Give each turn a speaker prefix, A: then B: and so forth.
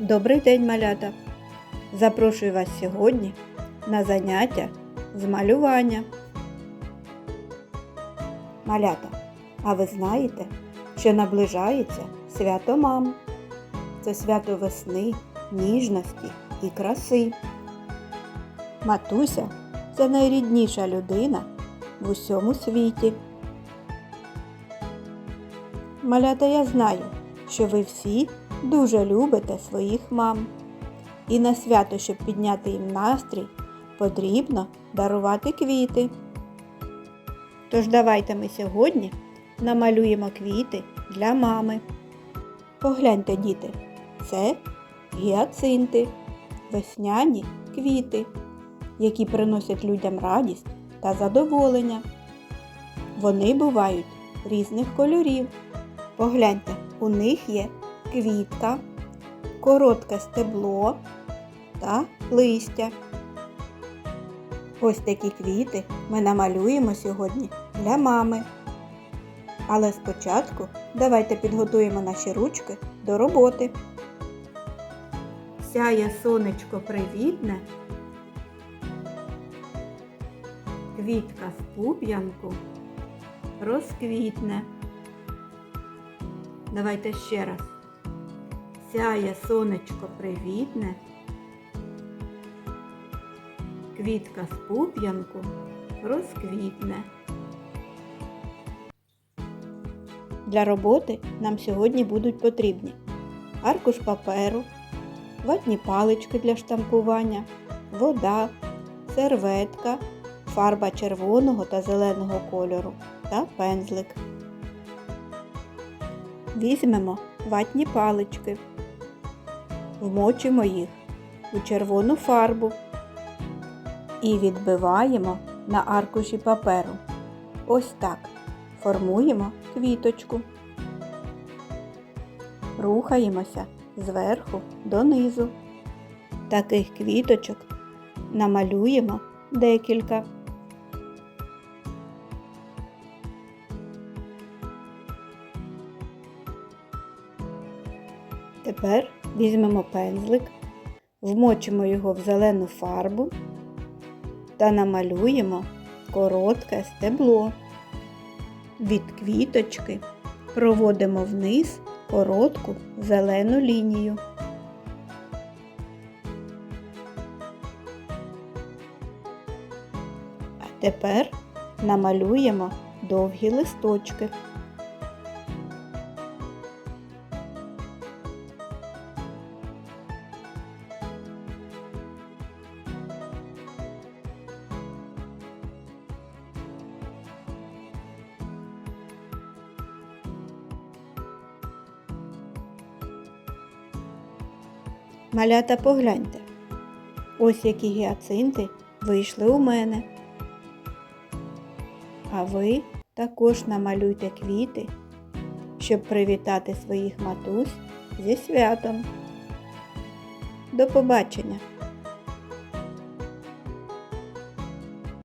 A: Добрий день, малята! Запрошую вас сьогодні на заняття з малювання. Малята, а ви знаєте, що наближається свято мам? Це свято весни, ніжності і краси. Матуся це найрідніша людина в усьому світі. Малята, я знаю, що ви всі дуже любите своїх мам. І на свято, щоб підняти їм настрій, потрібно дарувати квіти. Тож давайте ми сьогодні намалюємо квіти для мами. Погляньте, діти, це гіацинти, весняні квіти, які приносять людям радість та задоволення. Вони бувають різних кольорів. Погляньте, у них є квітка, коротке стебло та листя. Ось такі квіти ми намалюємо сьогодні для мами. Але спочатку давайте підготуємо наші ручки до роботи. Сяє сонечко привітне, квітка в пуп'янку розквітне. Давайте ще раз. Сяє сонечко привітне, квітка з пуп'янку розквітне. Для роботи нам сьогодні будуть потрібні аркуш паперу, ватні палички для штампування, вода, серветка, фарба червоного та зеленого кольору та пензлик. Візьмемо ватні палички, вмочимо їх у червону фарбу і відбиваємо на аркуші паперу. Ось так формуємо квіточку. Рухаємося зверху донизу. Таких квіточок намалюємо декілька. Тепер візьмемо пензлик, вмочимо його в зелену фарбу та намалюємо коротке стебло. Від квіточки проводимо вниз коротку зелену лінію. А тепер намалюємо довгі листочки. Малята погляньте. Ось які гіацинти вийшли у мене. А ви також намалюйте квіти, щоб привітати своїх матусь зі святом. До побачення!